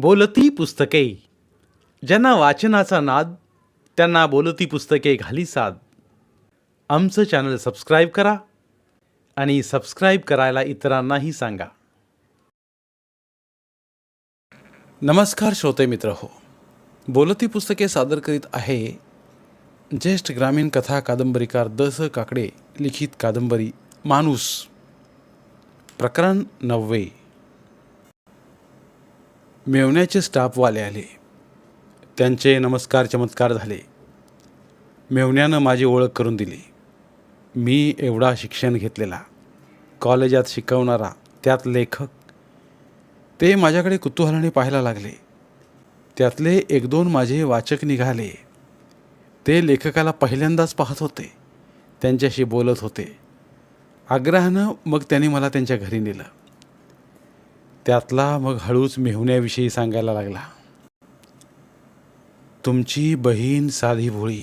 बोलती पुस्तके. ज्यांना वाचनाचा नाद त्यांना बोलती पुस्तके घाली साद. आमचं चॅनल सबस्क्राईब करा आणि सबस्क्राईब करायला इतरांनाही सांगा. नमस्कार श्रोते मित्र हो. बोलती पुस्तके सादर करीत आहे ज्येष्ठ ग्रामीण कथा कादंबरीकार द स काकडे लिखित कादंबरी माणूस. प्रकरण नववे. मेवण्याचे स्टाफवाले आले. त्यांचे नमस्कार चमत्कार झाले. मेवण्यानं माझी ओळख करून दिली. मी एवढा शिक्षण घेतलेला. कॉलेजात शिकवणारा त्यात लेखक. ते माझ्याकडे कुतूहलाने पाहायला लागले. त्यातले एक दोन माझे वाचक निघाले. ते लेखकाला पहिल्यांदाच पाहत होते. त्यांच्याशी बोलत होते. आग्रहानं मग त्यांनी मला त्यांच्या घरी नेलं. त्यातला मग हळूच मेहुण्याविषयी सांगायला लागला. तुमची बहीण साधी भोळी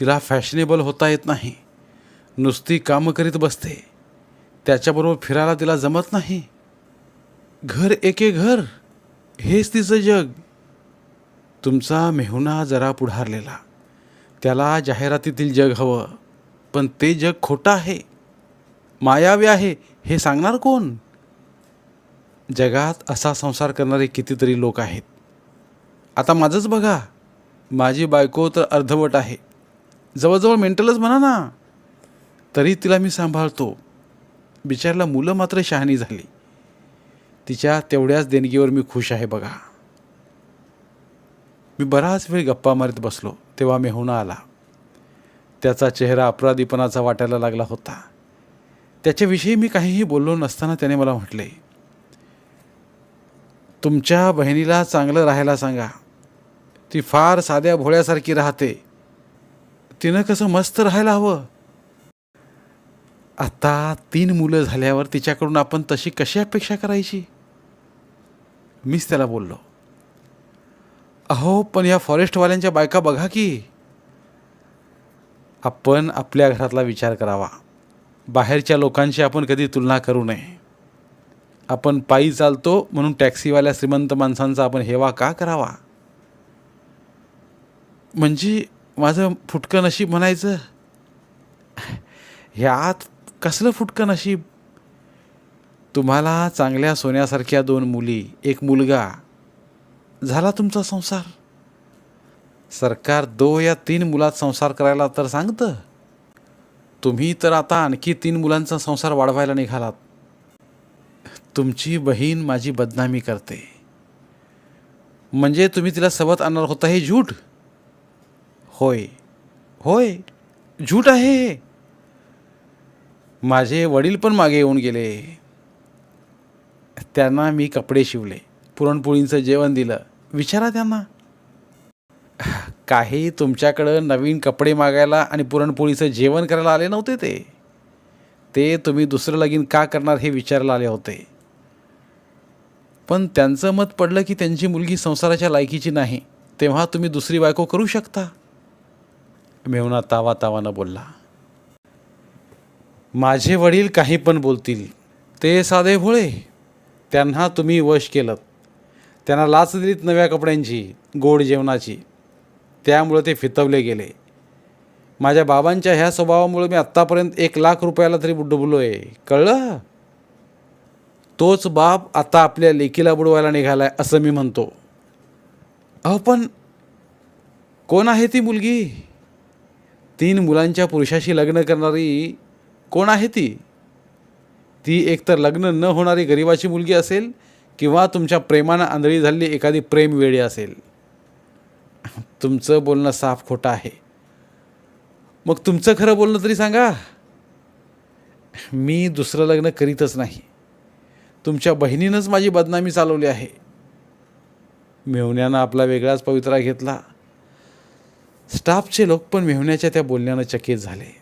तिला फॅशनेबल होता येत नाही नुसती कामं करीत बसते त्याच्याबरोबर फिरायला तिला जमत नाही. घर एके घर हेच तिचं जग. तुमचा मेहुणा जरा पुढारलेला त्याला जाहिरातीतील जग हवं पण ते जग खोटं आहे मायावी आहे हे सांगणार कोण? जगात असा संसार करणारे कितीतरी लोक आहेत. आता माझंच बघा. माझी बायको तर अर्धवट आहे. जवळजवळ मेंटलच म्हणा ना. तरी तिला मी सांभाळतो. बिचारला मुलं मात्र शहाणी झाली. तिच्या तेवढ्याच देणगीवर मी खुश आहे बघा. मी बराच वेळ गप्पा मारीत बसलो तेव्हा मेहुणा आला. त्याचा चेहरा अपराधीपणाचा वाटायला लागला होता. त्याच्याविषयी मी काहीही बोललो नसताना त्याने मला म्हटले तुमच्या बहिणीला चांगलं राहायला सांगा. ती फार साध्या भोळ्यासारखी राहते. तिनं कसं मस्त राहायला हवं? आता तीन मुलं झाल्यावर तिच्याकडून आपण तशी कशी अपेक्षा करायची? मीच त्याला बोललो. अहो पण या फॉरेस्टवाल्यांच्या बायका बघा की. आपण आपल्या घरातला विचार करावा. बाहेरच्या लोकांशी आपण कधी तुलना करू नये. आपण पायी चालतो म्हणून टॅक्सीवाल्या श्रीमंत माणसांचा आपण हेवा का करावा? म्हणजे माझं फुटकं नशीब म्हणायचं? ह्यात कसलं फुटकं नशीब? तुम्हाला चांगल्या सोन्यासारख्या दोन मुली एक मुलगा. झाला तुमचा संसार? सरकार दो या तीन मुलात संसार करायला तर सांगतं. तुम्ही तर आता आणखी तीन मुलांचा संसार वाढवायला निघालात. तुमची बहीण माझी बदनामी करते. म्हणजे तुम्ही तिला सोबत आणणार होता हे झूट होय. होय. झूट आहे हे. माझे वडील पण मागे येऊन गेले. त्यांना मी कपडे शिवले. पुरणपोळींचं जेवण दिलं. विचारा त्यांना. काही तुमच्याकडं नवीन कपडे मागायला आणि पुरणपोळीचं जेवण करायला आले नव्हते ते? ते तुम्ही दुसरं लगीन का करणार हे विचारायला आले होते? पण त्यांचं मत पडलं की त्यांची मुलगी संसाराच्या लायकीची नाही तेव्हा तुम्ही दुसरी बायको करू शकता. मेहुणा तावा तावानं बोलला. माझे वडील काही पण बोलतील ते साधे भोळे. त्यांना तुम्ही वश केलं त्यांना लाच दिलीत नव्या कपड्यांची गोड जेवणाची. त्यामुळं ते फितवले गेले. माझ्या बाबांच्या ह्या स्वभावामुळे मी आत्तापर्यंत एक लाख रुपयाला तरी डुबलो आहे कळलं? तोच बाप आता आपल्या लेकीला बुडवायला निघालाय असं मी म्हणतो. अहो पण कोण आहे ती मुलगी? तीन मुलांच्या पुरुषाशी लग्न करणारी कोण आहे ती? ती एकतर लग्न न होणारी गरिबाची मुलगी असेल किंवा तुमच्या प्रेमानं आंधळी झालेली एखादी प्रेम वेळी असेल. तुमचं बोलणं साफ खोटं आहे. मग तुमचं खरं बोलणं तरी सांगा. मी दुसरं लग्न करीतच नाही. तुमच्या बहिणीनंच माझी बदनामी चालवली आहे. मेहुण्यानं आपला वेगळाच पवित्रा घेतला. स्टाफचे लोक पण मेहुण्याच्या त्या बोलण्यानं चकित झाले.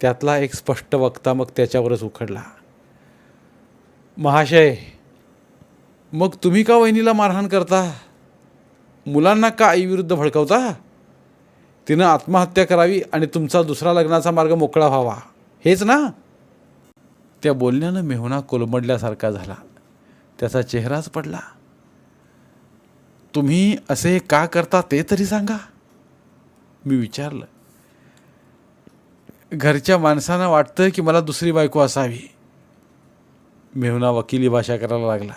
त्यातला एक स्पष्ट वक्ता मग त्याच्यावरच उखडला. महाशय मग तुम्ही का वहिनीला मारहाण करता? मुलांना का आईविरुद्ध भडकवता? तिनं आत्महत्या करावी आणि तुमचा दुसरा लग्नाचा मार्ग मोकळा व्हावा. हेच ना? त्या बोलण्यानं मेहुणा कोलमडल्यासारखा झाला. त्याचा चेहराच पडला. तुम्ही असे का करता ते तरी सांगा. मी विचारलं. घरच्या माणसांना वाटतं की मला दुसरी बायको असावी. मेहुणा वकिली भाषा करायला लागला.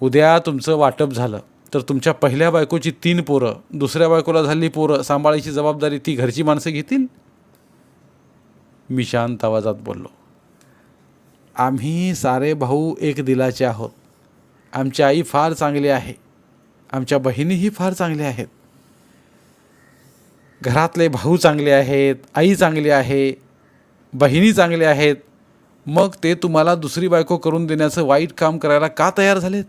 उद्या तुमचं वाटप झालं तर तुमच्या पहिल्या बायकोची तीन पोरं दुसऱ्या बायकोला झाली पोरं सांभाळायची जबाबदारी ती घरची माणसं घेतील? मी शांत आवाजात बोललो. आम्ही सारे भाऊ एक दिलाचे आहोत. आमची आई फार चांगली आहे. आमच्या बहिणीही फार चांगल्या आहेत. घरातले भाऊ चांगले आहेत आई चांगली आहे बहिणी चांगल्या आहेत. मग ते तुम्हाला दुसरी बायको करून देण्याचं वाईट काम करायला का तयार झालेत?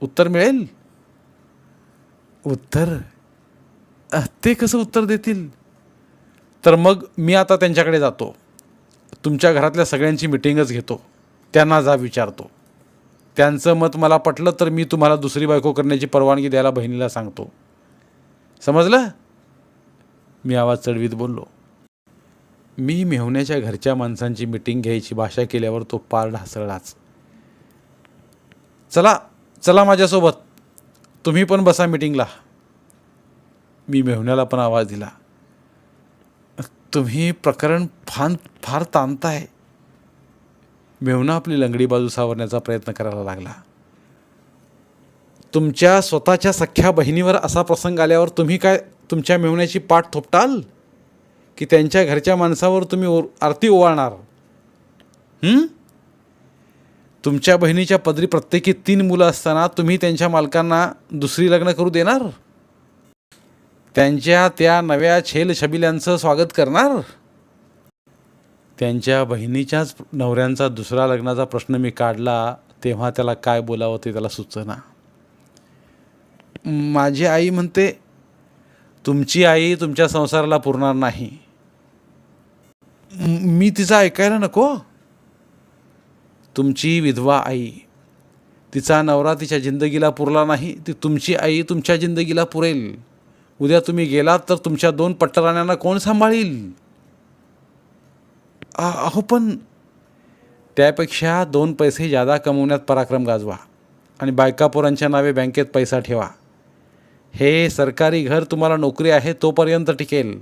उत्तर मिळेल? उत्तर? ते कसं उत्तर देतील? तर मग मी आता त्यांच्याकडे जातो. तुमच्या घरातल्या सगळ्यांची मिटिंगच घेतो. त्यांना जा विचारतो. त्यांचं मत मला पटलं तर मी तुम्हाला दुसरी बायको करण्याची परवानगी द्यायला बहिणीला सांगतो. समजलं? मी आवाज चढवीत बोललो. मी मेहुण्याच्या घरच्या माणसांची मिटिंग घ्यायची भाषा केल्यावर तो पार ढासळलाच चला चला माझ्यासोबत. तुम्ही पण बसा मिटिंगला. मी मेहुण्याला पण आवाज दिला. तुम्ही प्रकरण फार फार ताणताय. मेहुणा आपली लंगडी बाजू सावरण्याचा प्रयत्न करायला लागला. तुमच्या स्वतःच्या सख्ख्या बहिणीवर असा प्रसंग आल्यावर तुम्ही काय तुमच्या मेहुण्याची पाठ थोपटाल? की त्यांच्या घरच्या माणसावर तुम्ही ओर आरती ओवाळणार? तुमच्या बहिणीच्या पदरी प्रत्येकी तीन मुलं असताना तुम्ही त्यांच्या मालकांना दुसरी लग्न करू देणार? त्यांच्या त्या नव्या छेल छबिल्यांचं स्वागत करणार? त्यांच्या बहिणीच्याच नवऱ्यांचा दुसरा लग्नाचा प्रश्न मी काढला तेव्हा त्याला काय बोलावं ते त्याला सुचना. माझी आई म्हणते तुमची आई तुमच्या संसाराला पुरणार नाही. मी तिचं ऐकायला नको. तुमची विधवा आई तिचा नवरा तिच्या जिंदगीला पुरला नाही ती तुमची आई तुमच्या जिंदगीला पुरेल. उद्या तुम्ही गेलात तर तुमच्या दोन पट्टराण्यांना कोण सांभाळील? अहो पण त्यापेक्षा दोन पैसे जादा कमवण्यात पराक्रम गाजवा आणि बायका पोरांच्या नावे बँकेत पैसा ठेवा. हे सरकारी घर तुम्हाला नोकरी आहे तोपर्यंत टिकेल.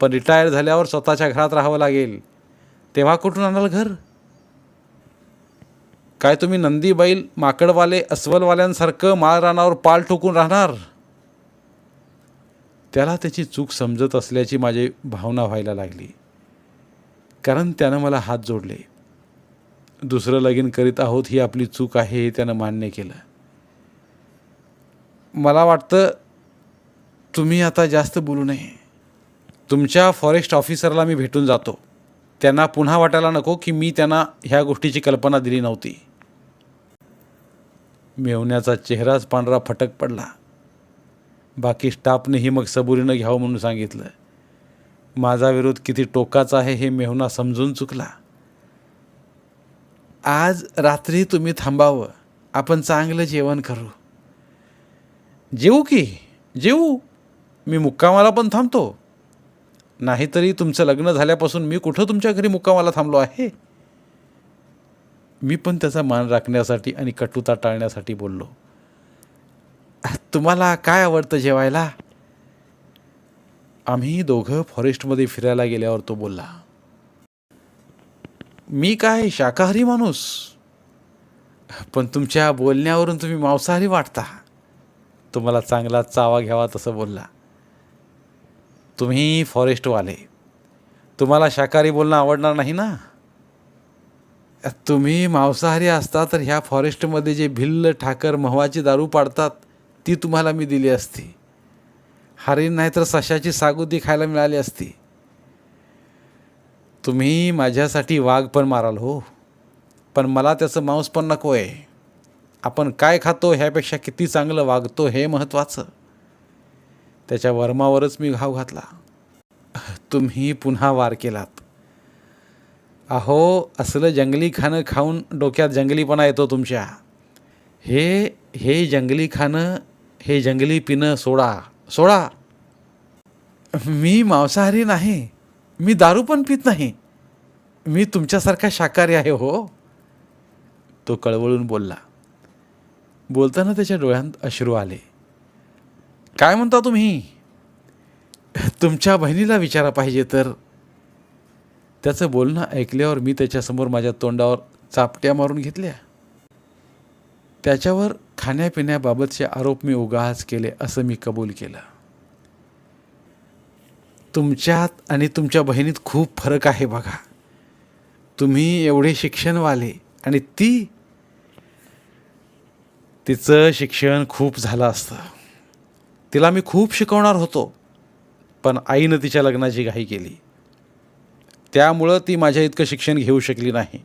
पण रिटायर झाल्यावर स्वतःच्या घरात राहावं लागेल. तेव्हा कुठून आणाल घर? काय तुम्ही नंदी बैल माकडवाले अस्वलवाल्यांसारखं माळ रानावर पाल ठोकून राहणार? त्याला त्याची चूक समजत असल्याची माझी भावना व्हायला लागली. कारण त्यानं मला हात जोडले. दुसरं लगीन करीत आहोत ही आपली चूक आहे हे त्यानं मान्य केलं. मला वाटतं तुम्ही आता जास्त बोलू नये. तुमच्या फॉरेस्ट ऑफिसरला मी भेटून जातो. त्यांना पुन्हा वाटायला नको की मी त्यांना ह्या गोष्टीची कल्पना दिली नव्हती. मेवण्याचा चेहराच पांढरा फटक पडला. बाकी स्टाफनेही मग सबुरीनं घ्यावं म्हणून सांगितलं. माझा विरोध किती टोकाचा आहे हे मेहुना समजून चुकला. आज रात्री तुम्ही थांबावं आपण चांगलं जेवण करू. जेवू की जेवू मी मुक्कामाला पण थांबतो. नाहीतरी तुमचं लग्न झाल्यापासून मी कुठं तुमच्या घरी मुक्कामाला थांबलो आहे? मी पण त्याचा मान राखण्यासाठी आणि कटुता टाळण्यासाठी बोललो. तुम्हाला काय आवडतं जेवायला? आम्ही दोघं फॉरेस्टमध्ये फिरायला गेल्यावर तो बोलला मी काय शाकाहारी माणूस? पण तुमच्या बोलण्यावरून तुम्ही मांसाहारी वाटता. तुम्हाला चांगला चावा घ्यावा तसं बोलला तुम्ही फॉरेस्टवाले. तुम्हाला शाकाहारी बोलणं आवडणार नाही ना? तुम्ही मांसाहारी असता तर ह्या फॉरेस्टमध्ये जे भिल्ल ठाकर महवाची दारू पाडतात ती तुम्हाला मी दिली असती. हरीन नाही तर सशाची सागुती खायला मिळाली असती. तुम्ही माझ्यासाठी वाघ पण माराल हो. पण मला त्याचं मांस पण नको आहे. आपण काय खातो ह्यापेक्षा किती चांगलं वागतो हे महत्त्वाचं. त्याच्या वर्मावरच मी घाव घातला. तुम्ही पुन्हा वार केलात. अहो असलं जंगली खाणं खाऊन डोक्यात जंगलीपणा येतो तुमच्या. हे हे जंगली खाणं हे जंगली पिणं सोडा सोडा. मी मांसाहारी नाही मी दारू पण पित नाही. मी तुमच्यासारखा शाकाहारी आहे हो. तो कळवळून बोलला. बोलताना त्याच्या डोळ्यांत अश्रू आले. काय म्हणता तुम्ही? तुमच्या बहिणीला विचारा पाहिजे तर. त्याचं बोलणं ऐकल्यावर मी त्याच्यासमोर माझ्या तोंडावर चापट्या मारून घेतल्या. त्याच्यावर खाण्यापिण्याबाबतचे आरोप मी उगाच केले असं मी कबूल केलं. तुमच्यात आणि तुमच्या बहिणीत खूप फरक आहे बघा. तुम्ही एवढे शिक्षणवाले आणि ती तिचं शिक्षण खूप झालं असतं. तिला मी खूप शिकवणार होतो पण आईनं तिच्या लग्नाची घाई केली. त्यामुळं ती माझ्या इतकं शिक्षण घेऊ शकली नाही.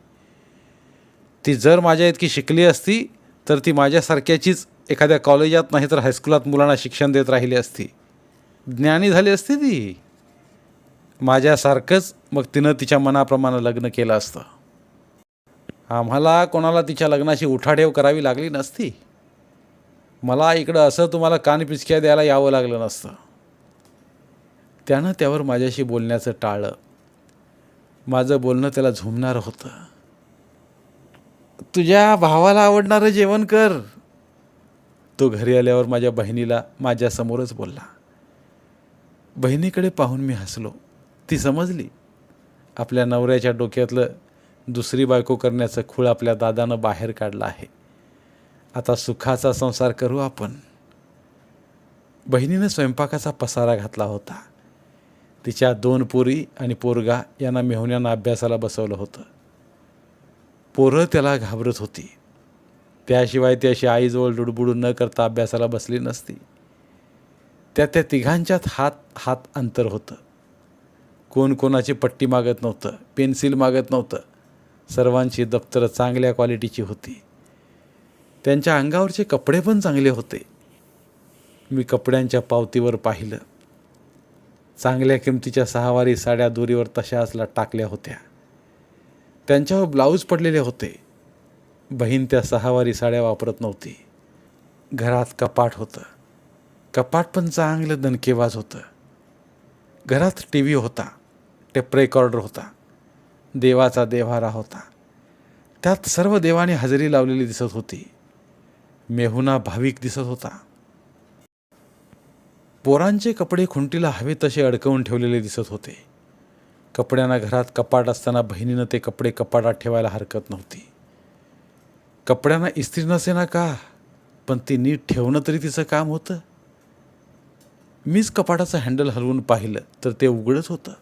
ती जर माझ्या इतकी शिकली असती तर ती माझ्यासारख्याचीच एखाद्या कॉलेजात नाही तर हायस्कुलात मुलांना शिक्षण देत राहिली असती. ज्ञानी झाली असती ती. माझ्यासारखंच मग तिनं तिच्या मनाप्रमाणे लग्न केलं असतं. आम्हाला कोणाला तिच्या लग्नाची उठाठेव करावी लागली नसती. मला इकडं असं तुम्हाला कानपिचक्या द्यायला यावं लागलं नसतं. त्यानं त्यावर माझ्याशी बोलण्याचं टाळलं. माझं बोलणं त्याला झुमणारं होतं. तुझ्या भावाला आवडणारं जेवण कर. तो घरी आल्यावर माझ्या बहिणीला माझ्यासमोरच बोलला. बहिणीकडे पाहून मी हसलो. ती समजली. आपल्या नवऱ्याच्या डोक्यातलं दुसरी बायको करण्याचं खूळ आपल्या दादानं बाहेर काढलं आहे. आता सुखाचा संसार करू आपण. बहिणीनं स्वयंपाकाचा पसारा घातला होता. तिच्या दोन पोरी आणि पोरगा यांना मेहुण्यानं अभ्यासाला बसवलं होतं. पोरं त्याला घाबरत होती. त्याशिवाय ती अशी आईजवळ डुडबुडू न करता अभ्यासाला बसली नसती. त्या त्या तिघांच्यात हात हात अंतर होतं. कोण कोणाची पट्टी मागत नव्हतं पेन्सिल मागत नव्हतं. सर्वांची दप्तरं चांगल्या क्वालिटीची होती. त्यांच्या अंगावरचे कपडे पण चांगले होते. मी कपड्यांच्या पावतीवर पाहिलं. चांगल्या किमतीच्या सहावारी साड्या दोरीवर तशाचला टाकल्या होत्या. त्यांच्यावर ब्लाऊज पडलेले होते. बहीण त्या सहावारी साड्या वापरत नव्हती. घरात कपाट होतं. कपाट पण चांगलं दणकेबाज होतं. घरात टी व्ही होता. टेप रेकॉर्डर होता. देवाचा देवारा होता. त्यात सर्व देवाने हजेरी लावलेली दिसत होती. मेहुना भाविक दिसत होता. पोरांचे कपडे खुंटीला हवे तसे अडकवून ठेवलेले दिसत होते. कपड्यांना घरात कपाट असताना बहिणीनं ते कपडे कपाटात ठेवायला हरकत नव्हती. कपड्यांना इस्त्री नसे ना का? पण ती नीट ठेवणं तरी तिचं काम होतं. मीच कपाटाचं हँडल हलवून पाहिलं तर ते उघडच होतं.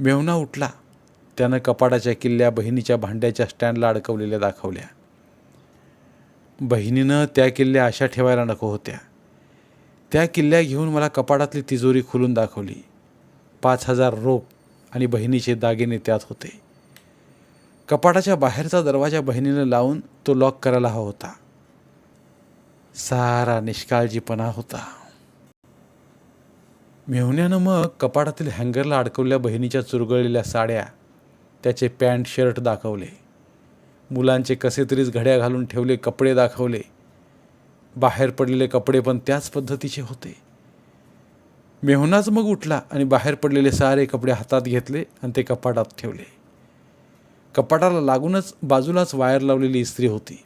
मेवना उठला. त्यानं कपाटाच्या किल्ल्या बहिणीच्या भांड्याच्या स्टँडला अडकवलेल्या दाखवल्या. बहिणीनं त्या किल्ल्या अशा ठेवायला नको होत्या. त्या किल्ल्या घेऊन मला कपाटातली तिजोरी खोलून दाखवली. पाच हजार रोप आणि बहिणीचे दागिने त्यात होते. कपाटाच्या बाहेरचा दरवाजा बहिणीनं लावून तो लॉक करायला हवा होता. सारा निष्काळजीपणा होता. मेहुण्यानं मग कपाटातील हँगरला अडकवल्या बहिणीच्या चुरगळलेल्या साड्या त्याचे पॅन्ट शर्ट दाखवले. मुलांचे कसे तरीच घड्या घालून ठेवले कपडे दाखवले. बाहेर पडलेले कपडे पण त्याच पद्धतीचे होते. मेहुनाच मग उठला आणि बाहेर पडलेले सारे कपडे हातात घेतले आणि ते कपाटात ठेवले. कपाटाला लागूनच बाजूलाच वायर लावलेली इस्त्री होती.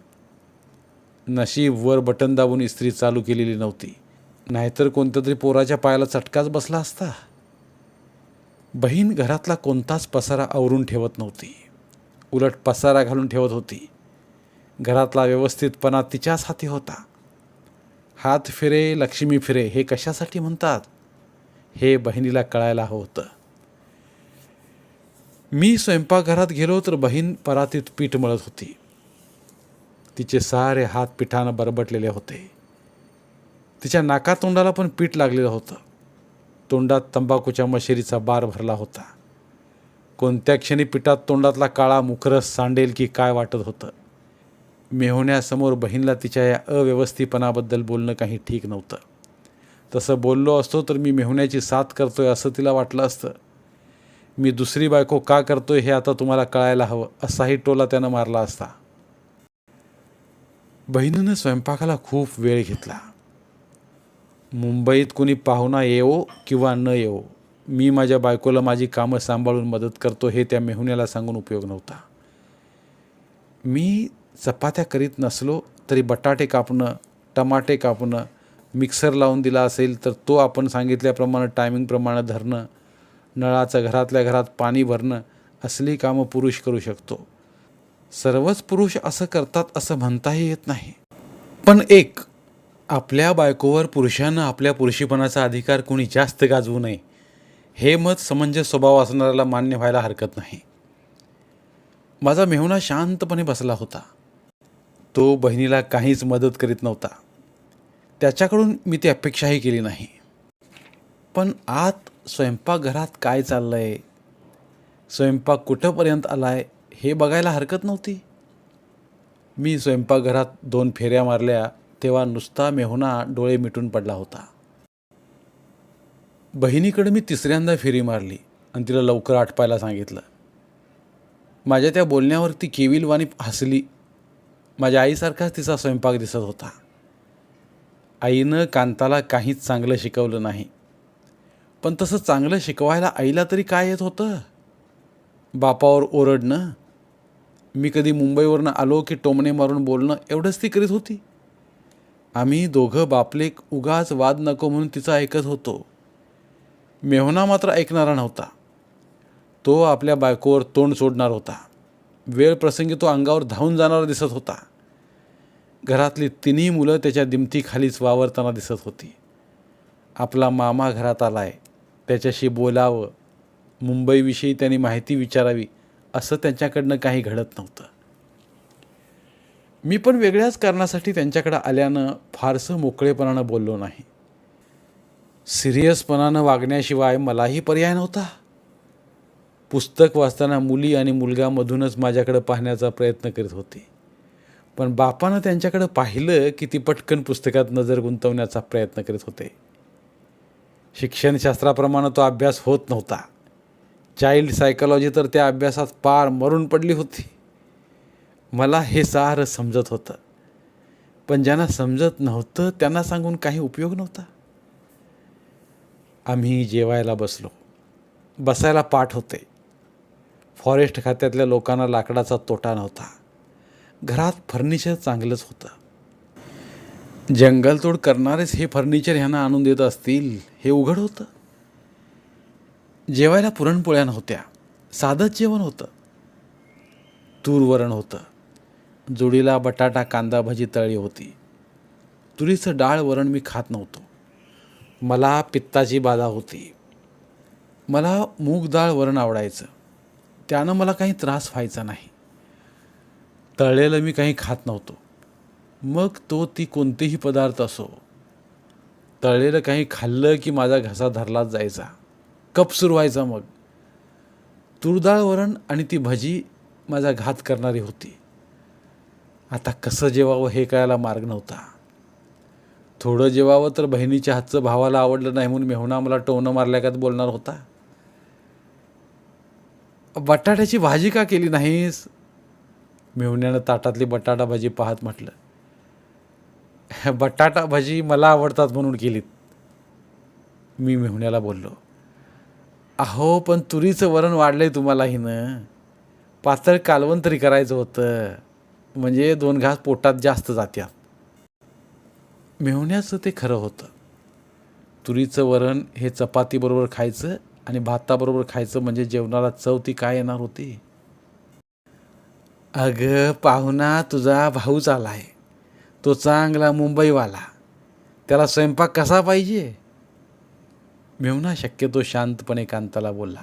नशीब वर बटन दाबून इस्त्री चालू केलेली नव्हती. नाहीतर कोणत्या तरी पोराच्या पायाला चटकाच बसला असता. बहीण घरातला कोणताच पसारा आवरून ठेवत नव्हती. उलट पसारा घालून ठेवत होती. घरातला व्यवस्थितपणा तिच्याच हाती होता. हात फिरे लक्ष्मी फिरे हे कशासाठी म्हणतात? हे बहिणीला कळायला हवं होतं. मी स्वयंपाकघरात गेलो तर बहीण परातीत पीठ मळत होती. तिचे सारे हात पिठानं बरबटलेले होते. तिच्या नाकातोंडाला पण पीठ लागलेलं होतं. तोंडात तंबाखूच्या मशेरीचा बार भरला होता. कोणत्या क्षणी पिठात तोंडातला काळा मुखरस सांडेल की काय वाटत होतं? मेहुण्यासमोर बहीणला तिच्या या अव्यवस्थितपणाबद्दल बोलणं काही ठीक नव्हतं. तसं बोललो असतो तर मी मेहुण्याची साथ करतो आहे असं तिला वाटलं असतं. मी दुसरी बायको का करतोय हे आता तुम्हाला कळायला हवं असाही टोला त्यानं मारला असता. बहिणीनं स्वयंपाकाला खूप वेळ घेतला. मुंबईत कोणी पाहुणा येवो किंवा न येवो मी माझ्या बायकोला माझी कामं सांभाळून मदत करतो हे त्या मेहुण्याला सांगून उपयोग नव्हता. मी चपात्या करीत नसलो तरी बटाटे कापणं टमाटे कापणं मिक्सर लावून दिला असेल तर तो आपण सांगितल्याप्रमाणे टायमिंगप्रमाणे धरणं नळाचं घरातल्या घरात पाणी भरणं असली कामं पुरुष करू शकतो. सर्वच पुरुष असं करतात असं म्हणताही येत नाही. पण एक आपल्या बायकोवर पुरुषानं आपल्या पुरुषीपणाचा अधिकार कोणी जास्त गाजवू नये. हे मत समंजस स्वभाव असणाऱ्याला मान्य व्हायला हरकत नाही. माझा मेहुणा शांतपणे बसला होता. तो बहिणीला काहीच मदत करीत नव्हता. त्याच्याकडून मी ती अपेक्षाही केली नाही. पण आत स्वयंपाकघरात काय चाललं आहे स्वयंपाक कुठंपर्यंत आला आहे हे बघायला हरकत नव्हती. मी स्वयंपाकघरात दोन फेऱ्या मारल्या तेव्हा नुसता मेहुणा डोळे मिटून पडला होता. बहिणीकडे मी तिसऱ्यांदा फेरी मारली आणि तिला लवकर आटपायला सांगितलं. माझ्या त्या बोलण्यावर ती केविलवाणी हसली. माझ्या आईसारखाच तिचा स्वयंपाक दिसत होता. आईनं कांताला काहीच चांगलं शिकवलं नाही. पण तसं चांगलं शिकवायला आईला तरी काय येत होतं? बापावर ओरडणं? मी कधी मुंबईवरनं आलो की टोमणे मारून बोलणं एवढंच ती करीत होती? आम्ही दोघं बापलेक उगाच वाद नको म्हणून तिचं ऐकत होतो. मेहुणा मात्र ऐकणारा नव्हता. तो आपल्या बायकोवर तोंड सोडणार होता. वेळ प्रसंगी तो अंगावर धावून जाणारा दिसत होता. घरातली तिन्ही मुलं त्याच्या दिमतीखालीच वावरताना दिसत होती. आपला मामा घरात आलाय. त्याच्याशी बोलावं. मुंबईविषयी त्यांनी माहिती विचारावी असं त्यांच्याकडनं काही घडत नव्हतं. मी पण वेगळ्याच कारणासाठी त्यांच्याकडं आल्यानं फारसं मोकळेपणानं बोललो नाही. सिरियसपणानं वागण्याशिवाय मलाही पर्याय नव्हता. पुस्तक वाचताना मुली आणि मुलगामधूनच माझ्याकडं पाहण्याचा प्रयत्न करीत होते. पण बापानं त्यांच्याकडं पाहिलं की ती पटकन पुस्तकात नजर गुंतवण्याचा प्रयत्न करीत होते. शिक्षणशास्त्राप्रमाणे तो अभ्यास होत नव्हता. चाइल्ड सायकॉलॉजी तर त्या अभ्यासात पार मरून पडली होती. मला हे सारं समजत होतं. पण ज्यांना समजत नव्हतं त्यांना सांगून काही उपयोग नव्हता. आम्ही जेवायला बसलो. बसायला पाठ होते. फॉरेस्ट खात्यातल्या लोकांना लाकडाचा तोटा नव्हता. घरात फर्निचर चांगलंच होतं. जंगलतोड करणारेच हे फर्निचर ह्यांना आणून देत असतील हे उघड होतं. जेवायला पुरणपोळ्या नव्हत्या साधंच जेवण होतं. तूर वरण होतं. जोडीला बटाटा कांदा भजी तळी होती. तुरीचं डाळ वरण मी खात नव्हतो. मला पित्ताची बाधा होती. मला मूग डाळ वरण आवडायचं. त्यानं मला काही त्रास व्हायचा नाही. तळलेलं मी काही खात नव्हतो. मग तो ती कोणतेही पदार्थ असो तळलेलं काही खाल्लं की माझा घसा धरलाच जायचा. कप सुरू व्हायचा मग. तुरडाळ वरण आणि ती भजी माझा घात करणारी होती. आता कसं जेवावं हे कळायला मार्ग नव्हता. थोडं जेवावं तर बहिणीच्या हातचं भावाला आवडलं नाही म्हणून मेहुणा मला टोवणं मारल्यागत बोलणार होता. बटाट्याची भाजी का केली नाहीस? मेहुण्यानं ताटातली बटाटा भाजी पाहत म्हटलं. बटाटा भाजी मला आवडतात म्हणून केलीत. मी मेहुण्याला बोललो अहो पण तुरीचं वरण वाढलं आहे तुम्हाला हिनं. पातळ कालवण तरी करायचं होतं. म्हणजे दोन घास पोटात जास्त जात्यात. मेहुण्याचं ते खरं होतं. तुरीचं वरण हे चपातीबरोबर खायचं आणि भाताबरोबर खायचं म्हणजे जेवणाला चव ती काय येणार होती? अगं पाहुणा तुझा भाऊच आला आहे तो चांगला मुंबईवाला. त्याला स्वयंपाक कसा पाहिजे? मेहुणा शक्यतो शांतपणे कांताला बोलला.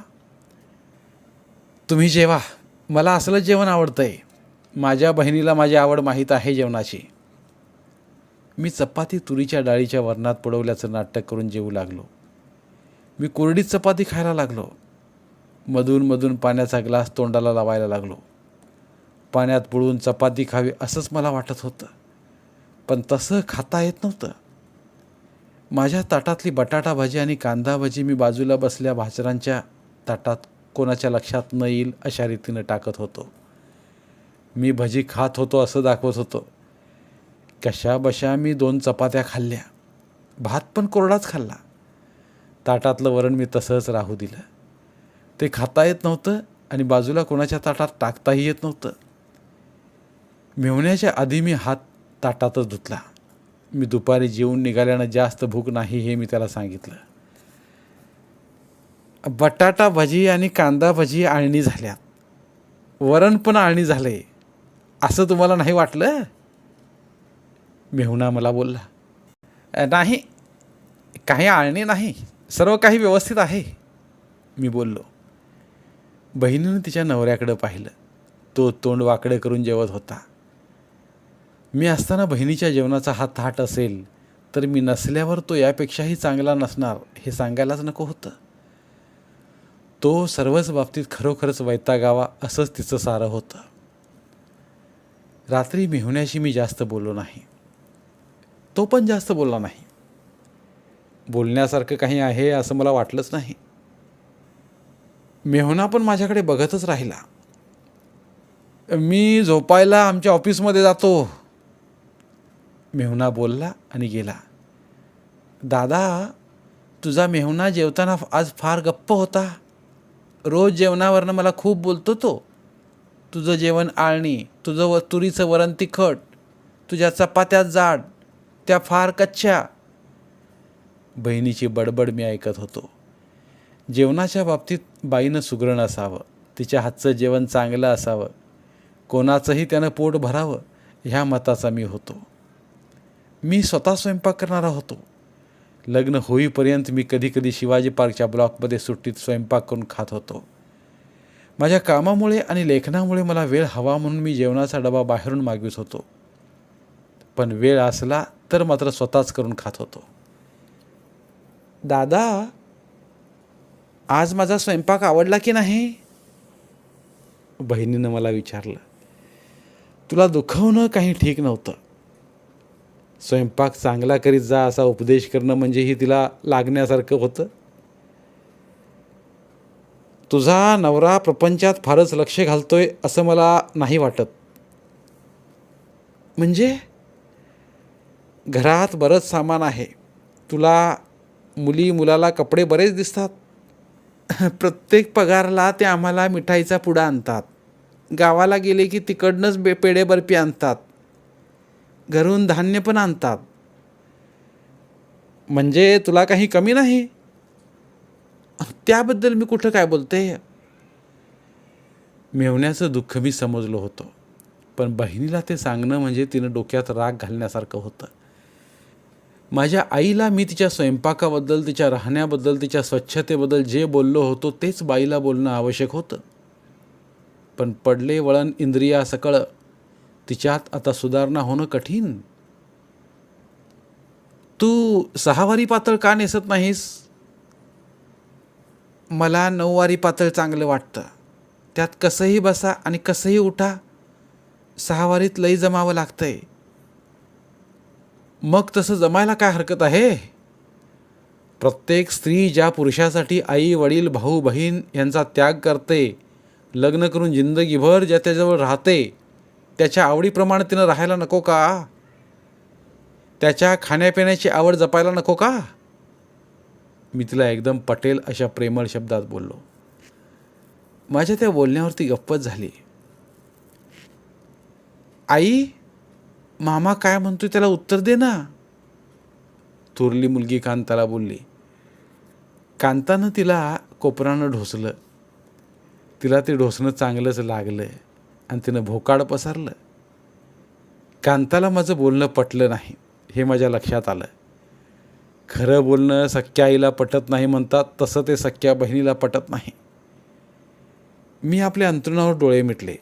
तुम्ही जेवा. मला असलं जेवण आवडतं आहे माझ्या बहिणीला माझी आवड माहीत आहे जेवणाची. मी चपाती तुरीच्या डाळीच्या वरणात पडवल्याचं नाटक करून जेवू लागलो. मी कोरडीच चपाती खायला लागलो. मधून मधून पाण्याचा ग्लास तोंडाला लावायला लागलो. पाण्यात बुडवून चपाती खावी असंच मला वाटत होतं. पण तसं खाता येत नव्हतं. माझ्या ताटातली बटाटा भाजी आणि कांदा भाजी मी बाजूला बसल्या भाचरांच्या ताटात कोणाच्या लक्षात न येईल अशा रीतीनं टाकत होतो. मी भजी खात होतो असं दाखवत होतो. कशा बशा मी दोन चपात्या खाल्ल्या. भात पण कोरडाच खाल्ला. ताटातलं वरण मी तसंच राहू दिलं. ते खाता येत नव्हतं आणि बाजूला कोणाच्या ताटात टाकताही येत नव्हतं. मेवण्याच्या आधी मी हात ताटातच धुतला. मी दुपारी जेवून निघाल्यानं जास्त भूक नाही हे मी त्याला सांगितलं. बटाटा भजी आणि कांदा भजी आळणी झाल्यात. वरण पण आळणी झालंय. असं तुम्हाला नाही वाटलं? मेहुणा मला बोलला. नाही. काही आळणी नाही. सर्व काही व्यवस्थित आहे. मी बोललो. बहिणीनं तिच्या नवऱ्याकडं पाहिलं. तो तोंड वाकडं करून जेवत होता. मी असताना बहिणीच्या जेवणाचा हा थाट असेल तर मी नसल्यावर तो यापेक्षाही चांगला नसणार हे सांगायलाच नको होतं. तो सर्वच बाबतीत खरोखरच वैतागावा असंच तिचं सारं होतं. रात्री मेहुण्याशी मी जास्त बोललो नाही. तो पण जास्त बोलला नाही. बोलण्यासारखं काही आहे असं मला वाटलंच नाही. मेहुणा पण माझ्याकडे बघतच राहिला. मी झोपायला आमच्या ऑफिसमध्ये जातो. मेहुणा बोलला आणि गेला. दादा तुझा मेहुणा जेवताना आज फार गप्प होता. रोज जेवणावरनं मला खूप बोलतो तो. तुझं जेवण आळणी तुझं व तुरीचं वरण तिखट तुझ्या चपात्या जाड त्या फार कच्च्या. बहिणीची बडबड मी ऐकत होतो. जेवणाच्या बाबतीत बाईनं सुगरण असावं तिच्या हातचं जेवण चांगलं असावं कोणाचंही त्यानं पोट भरावं ह्या मताचा मी होतो. मी स्वतः स्वयंपाक करणारा होतो. लग्न होईपर्यंत मी कधीकधी शिवाजी पार्कच्या ब्लॉकमध्ये सुट्टीत स्वयंपाक करून खात होतो. माझ्या कामामुळे आणि लेखनामुळे मला वेळ हवा म्हणून मी जेवणाचा डबा बाहेरून मागवित होतो. पण वेळ असला तर मात्र स्वतःच करून खात होतो. दादा आज माझा स्वयंपाक आवडला की नाही? बहिणीनं मला विचारलं. तुला दुखवणं काही ठीक नव्हतं. स्वयंपाक चांगला करीत जा असा उपदेश करणं म्हणजेही तिला लागण्यासारखं होतं. तुझा नवरा प्रपंचात फारच लक्ष घालतोय असं मला नाही वाटत. म्हणजे? घरात बरंच सामान आहे. तुला मुली मुलाला कपडे बरेच दिसतात. प्रत्येक पगारला ते आम्हाला मिठाईचा पुडा आणतात. गावाला गेले की तिकडनंच बे पेढे बर्फी आणतात. घरून धान्य पण आणतात. म्हणजे तुला काही कमी नाही? त्याबद्दल मी कुठं काय बोलते? मेवण्याचं दुःख मी समजलो होतो. पण बहिणीला ते सांगणं म्हणजे तिनं डोक्यात राग घालण्यासारखं होतं. माझ्या आईला मी तिच्या स्वयंपाकाबद्दल तिच्या राहण्याबद्दल तिच्या स्वच्छतेबद्दल जे बोललो होतो तेच बाईला बोलणं आवश्यक होतं. पण पडले वळण इंद्रिया सकळ तिच्यात आता सुधारणा होणं कठीण. तू सहावारी पातळ का नेसत नाहीस? मला नऊवारी पातळ चांगलं वाटतं. त्यात कसंही बसा आणि कसंही उठा. सहावारीत लई जमावं लागतंय. मग तसं जमायला काय हरकत आहे? प्रत्येक स्त्री ज्या पुरुषासाठी आई वडील भाऊ बहीण यांचा त्याग करते लग्न करून जिंदगीभर ज्या त्याजवळ राहते त्याच्या आवडीप्रमाणे तिनं राहायला नको का? त्याच्या खाण्यापिण्याची आवड जपायला नको का? मी तिला एकदम पटेल अशा प्रेमळ शब्दात बोललो. माझ्या त्या बोलण्यावरती गप्पच झाली. आई मामा काय म्हणतोय त्याला उत्तर दे ना. थोरली मुलगी कांताला बोलली. कांतानं तिला कोपरानं ढोसलं. तिला ते ढोसणं चांगलंच लागलं. आणि तिनं भोकाड पसरलं. कांताला माझं बोलणं पटलं नाही हे माझ्या लक्षात आलं. खरं बोलणं सख्या आईला पटत नाही म्हणतात तसं ते सख्या बहिणीला पटत नाही. मी आपल्या अंतरुणावर डोळे मिटले.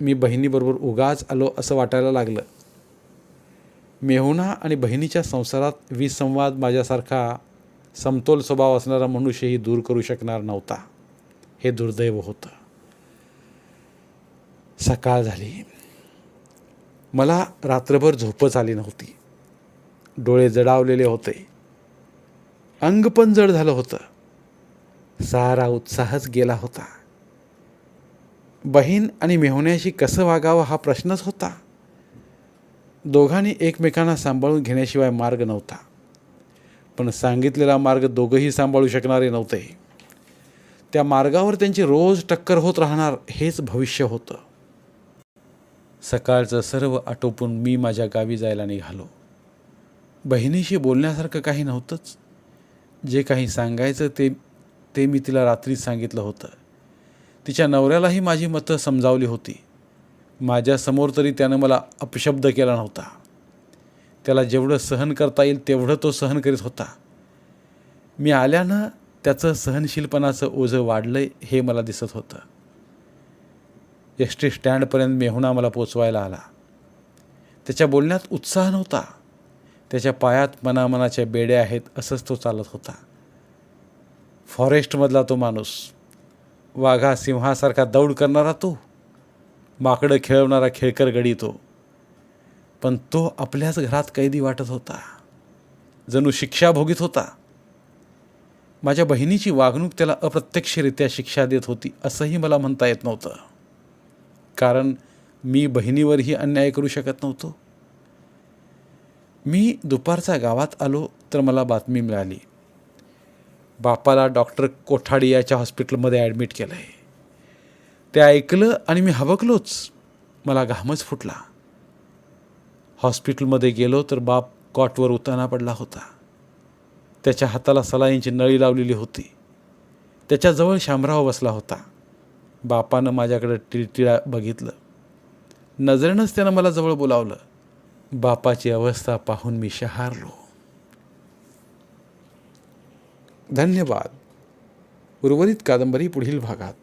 मी बहिणीबरोबर उगाच आलो असं वाटायला लागलं. मेहुणा आणि बहिणीच्या संसारात विसंवाद माझ्यासारखा समतोल स्वभाव असणारा मनुष्यही दूर करू शकणार नव्हता. हे दुर्दैव होतं. सकाळ झाली. मला रात्रभर झोपच आली नव्हती. डोळे जडावलेले होते. अंग पण जड झालं होतं. सारा उत्साहच गेला होता. बहीण आणि मेहुण्याशी कसं वागावं हा प्रश्नच होता. दोघांनी एकमेकांना सांभाळून घेण्याशिवाय मार्ग नव्हता. पण सांगितलेला मार्ग दोघंही सांभाळू शकणारे नव्हते. त्या मार्गावर त्यांची रोज टक्कर होत राहणार हेच भविष्य होतं. सकाळचं सर्व आटोपून मी माझ्या गावी जायला निघालो. बहिणीशी बोलण्यासारखं काही नव्हतंच. जे काही सांगायचं ते ते मी तिला रात्रीच सांगितलं होतं. तिच्या नवऱ्यालाही माझी मतं समजावली होती. माझ्यासमोर तरी त्यानं मला अपशब्द केला नव्हता. त्याला जेवढं सहन करता येईल तेवढं तो सहन करीत होता. मी आल्यानं त्याचं सहनशीलपणाचं ओझं वाढलं हे मला दिसत होतं. एस टी स्टँडपर्यंत मेहुणा मला पोचवायला आला. त्याच्या बोलण्यात उत्साह नव्हता. त्याच्या पायात मनामनाच्या बेड्या आहेत असंच तो चालत होता. फॉरेस्टमधला तो माणूस वाघा सिंहासारखा दौड करणारा तो माकडं खेळवणारा खेळकर गडी तो. पण तो आपल्याच घरात कैदी वाटत होता. जणू शिक्षा भोगीत होता. माझ्या बहिणीची वागणूक त्याला अप्रत्यक्षरित्या शिक्षा देत होती असंही मला म्हणता येत नव्हतं. कारण मी बहिणीवरही अन्याय करू शकत नव्हतो. मी दुपारचा गावात आलो तर मला बातमी मिळाली. बापाला डॉक्टर कोठाडी याच्या हॉस्पिटलमध्ये ॲडमिट केलं आहे ते ऐकलं आणि मी हबकलोच. मला घामच फुटला. हॉस्पिटलमध्ये गेलो तर बाप कॉटवर उताना पडला होता. त्याच्या हाताला सलाईंची नळी लावलेली होती. त्याच्याजवळ शामराव बसला होता. बापानं माझ्याकडं टिळटिळा बघितलं. नजरेनंच त्यानं मला जवळ बोलावलं. बापाची अवस्था पाहून मी शहारलो. धन्यवाद. उर्वरित कादंबरी पुढील भागात.